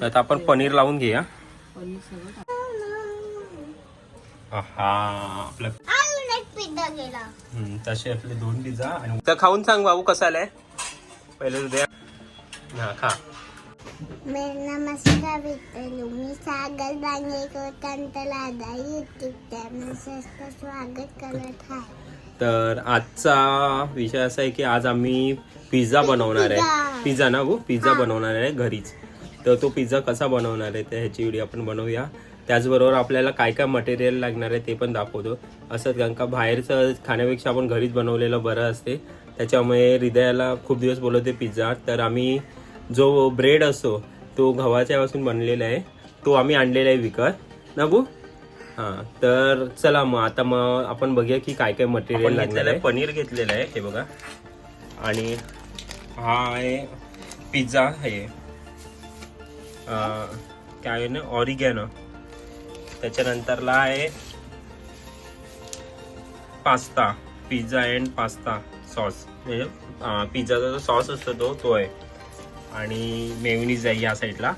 तर आता आपण पनीर लावून घेऊया. हा आपलं तसे आपले दोन पिझ्झा आणि तर खाऊन सांग बाबू कसा आलाय? पहिले उद्या हा खा. मेरा नमस्कार मित्रांनो मी सागर युट्यूब चॅनल स्वागत करत आहे तर आजचा विषय असा आहे की आज आम्ही पिझ्झा बनवणार आहे. पिझ्झा. पिझ्झा ना भाऊ? पिझ्झा बनवणार आहे घरीच. तर तो पिझ्झा कसा बनवणार आहे तर ह्याची व्हिडिओ आपण बनवूया. त्याचबरोबर आपल्याला काय काय मटेरियल लागणार आहे ते पण दाखवतो. असंच कारण का बाहेरचं खाण्यापेक्षा आपण घरीच बनवलेलं बरं असते. त्याच्यामुळे हृदयाला खूप दिवस बोलवते पिझ्झा. तर आम्ही जो ब्रेड असतो तो गव्हाच्या पासून बनलेला आहे. तो आम्ही आणलेला आहे विकत. ना भाऊ हा तर चला मग आता मग आपण बघूया की काय काय मटेरियल लागलेलं आहे. पनीर घेतलेलं आहे हे बघा. आणि हा आहे पिझ्झा आहे अं, काय आहे ना ऑरिगॅनो त्याच्यानंतरला आहे pasta pizza and pasta sauce म्हणजे पिझ्झाचा जो सॉस असतो तो तो आहे. आणि मेवनीज आहे या साईडला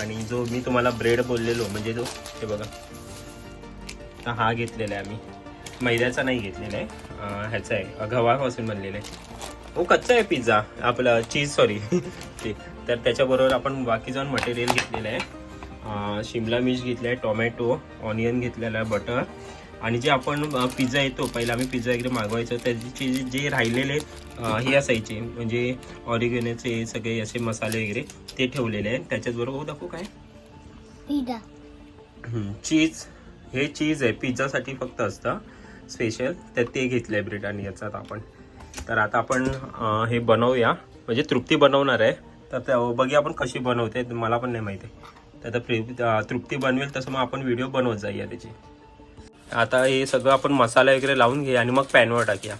आणि जो मी तुम्हाला ब्रेड बोललेलो म्हणजे जो हे बघा. तर हा घेतलेला आहे आम्ही. मैद्याचा नाही घेतलेला आहे. ह्याचा आहे. गव्हापासून बनलेला आहे. हो कच्चा आहे पिझ्झा आपलं चीज सॉरी ते. तर त्याच्याबरोबर आपण बाकी जाऊन मटेरियल घेतलेलं आहे. शिमला मिर्च घेतला आहे टोमॅटो ऑनियन घेतलेला आहे बटर. आणि जे आपण पिझ्झा येतो पहिला आम्ही पिझ्झा वगैरे मागवायचो. त्याचे जे- जे राहिलेले हे असायचे म्हणजे ऑरिगेनोचे सगळे असे मसाले वगैरे ते ठेवलेले आहेत. त्याच्याचबरोबर हो दाखवू काय? चीज हे चीज आहे. पिझ्झासाठी फक्त असतं स्पेशल तर ते घेतलं आहे ब्रिटानियाचं आपण. तर आता आपण हे बनवूया. म्हणजे तृप्ती बनवणार आहे. तर त्या बघूया आपण कशी बनवते मला पण नाही माहिती. तर आता तृप्ती बनवेल तसं मग आपण व्हिडिओ बनवत जाऊया त्याची. आता हे सगळं आपण मसाला वगैरे लावून घेऊया आणि मग पॅनवर टाकूया.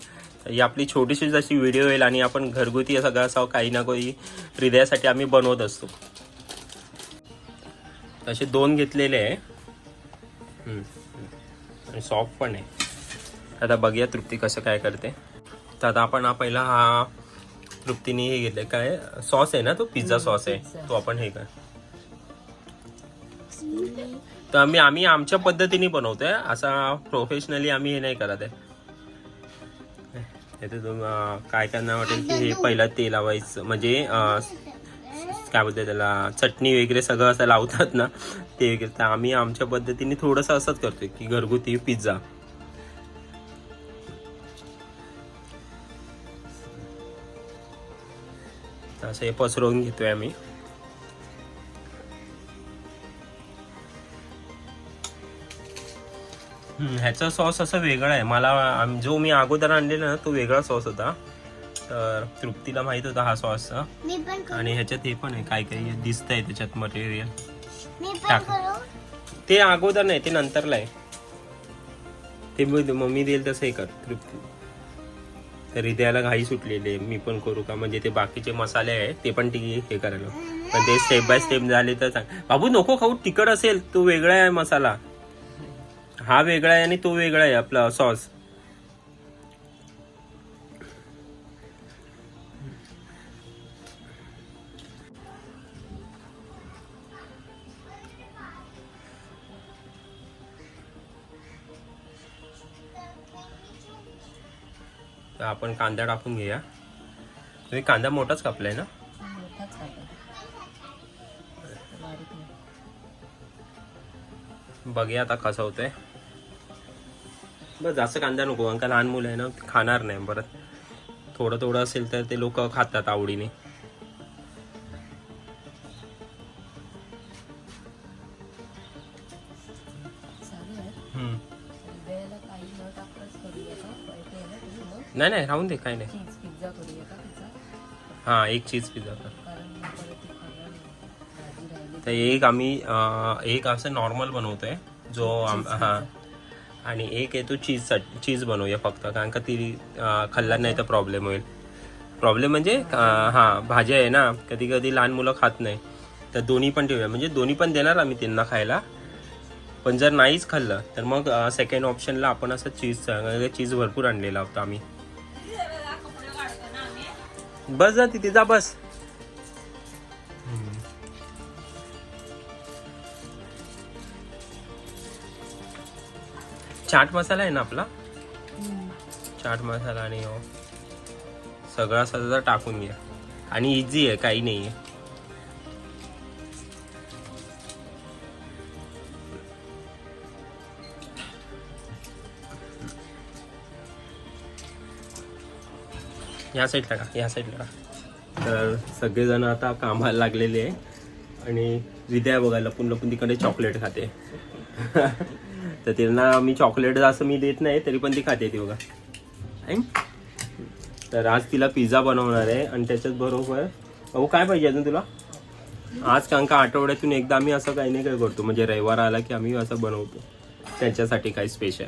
ही आपली छोटीशी जशी व्हिडिओ येईल आणि आपण घरगुती सगळं असं काही ना काही हृदयासाठी आम्ही बनवत असतो. तसे दोन घेतलेले आहे. आणि सॉफ्ट पण आहे. आता बघूया तृप्ती कसं काय करते. तर आता आपण हा पहिला हा तृप्तीने हे घेतलंय. काय? सॉस आहे ना तो? पिझ्झा सॉस आहे. तो आपण हे कर. तर आम्ही आम्ही आमच्या पद्धतीने बनवतोय. असा प्रोफेशनली आम्ही हे नाही करत आहे. काय त्यांना वाटेल की हे पहिला तेल लावायचं. म्हणजे काय बोलते त्याला? चटणी वगैरे सगळं असं लावतात ना ते वगैरे. तर आम्ही आमच्या पद्धतीने थोडंसं असंच करतोय की घरगुती पिझ्झा. तर असं हे पसरवून घेतोय आम्ही. ह्याचा सॉस असा वेगळा आहे. मला जो मी अगोदर आणलेला ना तो वेगळा सॉस होता. तर तृप्तीला माहीत होता हा सॉस. आणि ह्याच्यात हे पण आहे. काय काय दिसतंय त्याच्यात मटेरियल ते अगोदर नाही ते नंतरला आहे. ते मी- मम्मी देईल तसं हे कर तृप्ती. तर हृदयाला घाई सुटलेली आहे. मी पण करू का? म्हणजे ते बाकीचे मसाले आहे ते पण ती हे करायला. पण ते स्टेप बाय स्टेप झाले तर सांग बाबू नको खाऊ. तिखट असेल तो वेगळा आहे मसाला. हा वेगळा आहे आणि तो वेगळा आहे आपला सॉस तर आपण कांदा टाकून घेऊया. तुम्ही कांदा मोठाच कापलाय ना. बघूया आता कसं होतंय. बस जास्त कांदा नको कारण का लहान मुलं आहे ना खाणार नाही परत थोडं थोडं असेल तर ते लोक खातात आवडीने. नाही नाही राहून दे काय नाही. चीज पिझ्झा करूया का पिझ्झा हा एक चीज पिझ्झा कर. कारण मग परत ते खाणार नाही. भाजी राहिली तर एक आम्ही अं, एक असं नॉर्मल बनवतोय जो आम हा. आणि एक आहे तो चीज चीज बनवूया फक्त कारण का ती अं, खाल्ला नाही तर प्रॉब्लेम होईल. प्रॉब्लेम म्हणजे अं, हा भाज्या आहे ना कधी कधी लहान मुलं खात नाही. तर दोन्ही पण ठेवूया. म्हणजे दोन्ही पण देणार आम्ही त्यांना खायला. पण जर नाहीच खाल्लं तर मग सेकंड ऑप्शनला आपण असं चीज चीज भरपूर आणलेला होता आम्ही. बस जा तिथे जा बस. चाट मसाला आहे ना आपला? चाट मसाला आणि हो. सगळा सजा टाकून घ्या. आणि इझी आहे काही नाही आहे या साईडला का या साईडला का तर सगळेजण आता कामाला लागलेले आहे. आणि विद्या बघा लपून लपून तिकडे चॉकलेट खाते. तर त्यांना मी चॉकलेट असं मी देत नाही तरी पण ती खाते ती बघा. तर आज तिला पिझ्झा बनवणार आहे आणि त्याच्याच बरोबर अहो काय पाहिजे अजून तुला? आज कारण का आठवड्यातून एकदा आम्ही असं काही नाही काय करतो म्हणजे रविवार आला की आम्ही असं बनवतो. त्यांच्यासाठी काही स्पेशल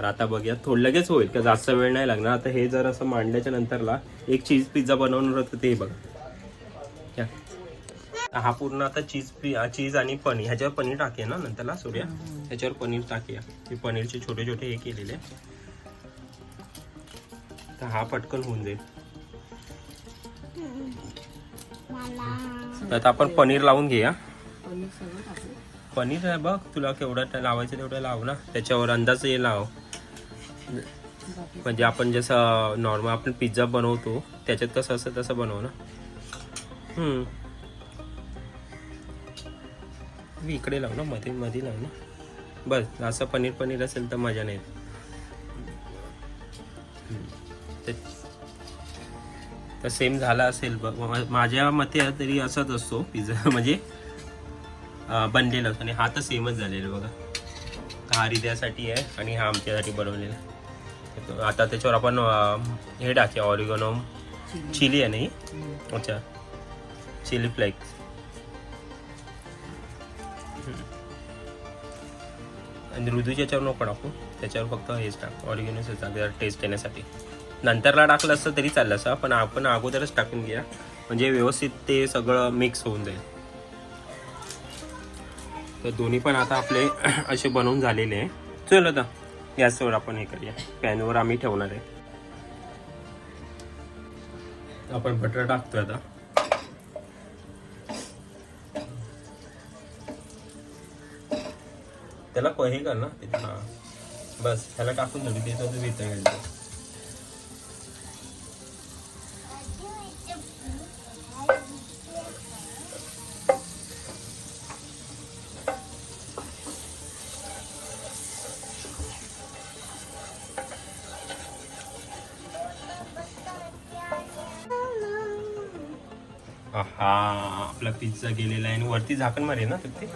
तर आता बघूया. थोडं लगेच होईल का जास्त वेळ नाही लागणार. आता हे जर असं मांडल्याच्या नंतरला एक चीज पिझ्झा बनवणार होतं ते बघा. हा पूर्ण आता चीज चीज आणि पनीर ह्याच्यावर पनीर टाके ना नंतरला सूर्या ह्याच्यावर पनीर टाकूया. हे पनीरचे छोटे छोटे हे केलेले. तर हा पटकन होऊन जाईल. तर आता आपण पनीर लावून घेऊया. पनीर आहे बघ तुला केवढं लावायचं तेवढं लाव ना. त्याच्यावर अंदाज हे लाव. म्हणजे आपण जसं नॉर्मल आपण पिझ्झा बनवतो त्याच्यात कसं असं तसं बनव ना. मी इकडे लाव ना मध्ये मध्ये लाव ना. बस असं पनीर पनीर असेल तर मजा नाही. तर सेम झाला असेल बघ. माझ्या मते तरी असाच असतो पिझ्झा म्हणजे बनलेला बनलेला आणि हा तर सेमच झालेला बघा. हा हृदयासाठी आहे आणि हा आमच्यासाठी बनवलेला. आता त्याच्यावर आपण हे टाकूया ऑरिगोनो चिली आहे नाही. अच्छा. Chilli flakes. आणि ऋतूच्या याच्यावर नको टाकू. त्याच्यावर फक्त हेच टाक. ऑरिगेनोच टाक टेस्ट येण्यासाठी. नंतरला टाकलं असतं तरी चाललं असं पण आपण अगोदरच टाकून घ्या. म्हणजे व्यवस्थित ते सगळं मिक्स होऊन जाईल. तर दोन्ही पण आता आपले असे बनवून झालेले आहे. चल आता. गॅसवर आपण हे करूया. पॅनवर आम्ही ठेवणार आहे. आपण बटर टाकतोय आता. त्याला प- हे कर ना ते- बस त्याला टाकून धरू ते तर हा आपला पिझ्झा गेलेला आहे आणि वरती झाकण मारे ना ते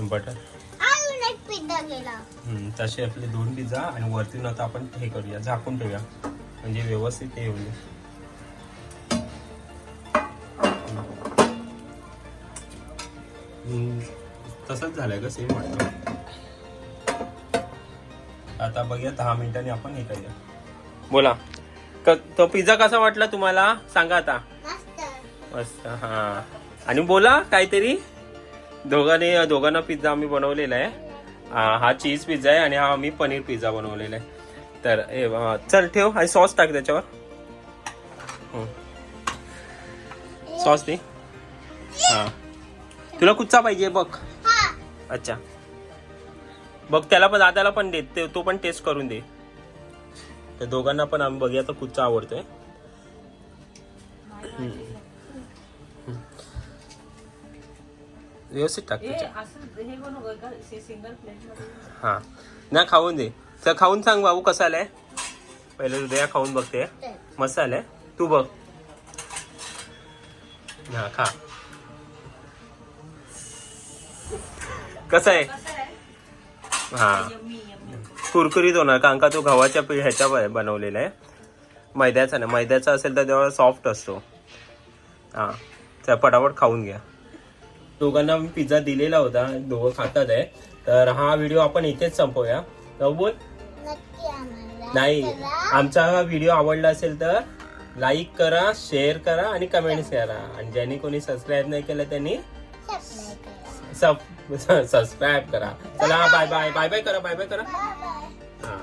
बटर. तसे आपले दोन पिझ्झा आणि वरतून आता आपण हे करूया झाकून ठेवूया. म्हणजे व्यवस्थित हे होईल. तसंच झालंय का सेम वाटतं. आता बघूया दहा मिनिटांनी आपण हे करूया. बोला. तो पिझ्झा कसा वाटला तुम्हाला? सांगा आता. मस्त. हा. आणि बोला काहीतरी. दोघांनी दोघांना पिझ्झा आम्ही बनवलेला आहे. हा चीज पिझ्झा आहे आणि हा आम्ही पनीर पिझ्झा बनवलेला आहे. तर ए, चल ठेव. आणि सॉस टाक त्याच्यावर. सॉस दे. हा. तुला कुठचा पाहिजे बघ. अच्छा. बघ त्याला पण दादाला पण दे ते- तो पण टेस्ट करून दे. तर दोघांना पण आम्ही बघूया तर कुठचा आवडतोय. व्यवस्थित टाक हे ना खाऊन दे. तर खाऊन सांग बाबू कसा आलाय. पहिले हृदया खाऊन बघते. मस्त आलाय. तू बघ. हा खा. कसा आहे? हा. कुरकुरीत होणार कारण का तो गव्हाच्या पी ह्याच्या बनवलेला आहे. मैद्याचा नाही मैद्याचा असेल तर तेव्हा सॉफ्ट असतो. हा त्या पटापट खाऊन घ्या. दोघांना मी पिझ्झा दिलेला होता दोघं खातात आहे. तर हा व्हिडिओ आपण इथेच संपवूया. बोल. नाही. आमचा हा व्हिडिओ आवडला असेल तर लाईक करा शेअर करा आणि कमेंट्स करा. आणि ज्यांनी कोणी सबस्क्राईब नाही केलं त्यांनी सबस्क्राईब करा सब सबस्क्राईब करा. चला बाय बाय बाय बाय करा बाय बाय करा बाय बाय हा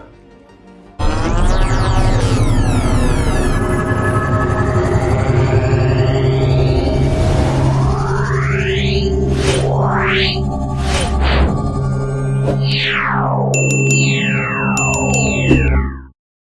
आहे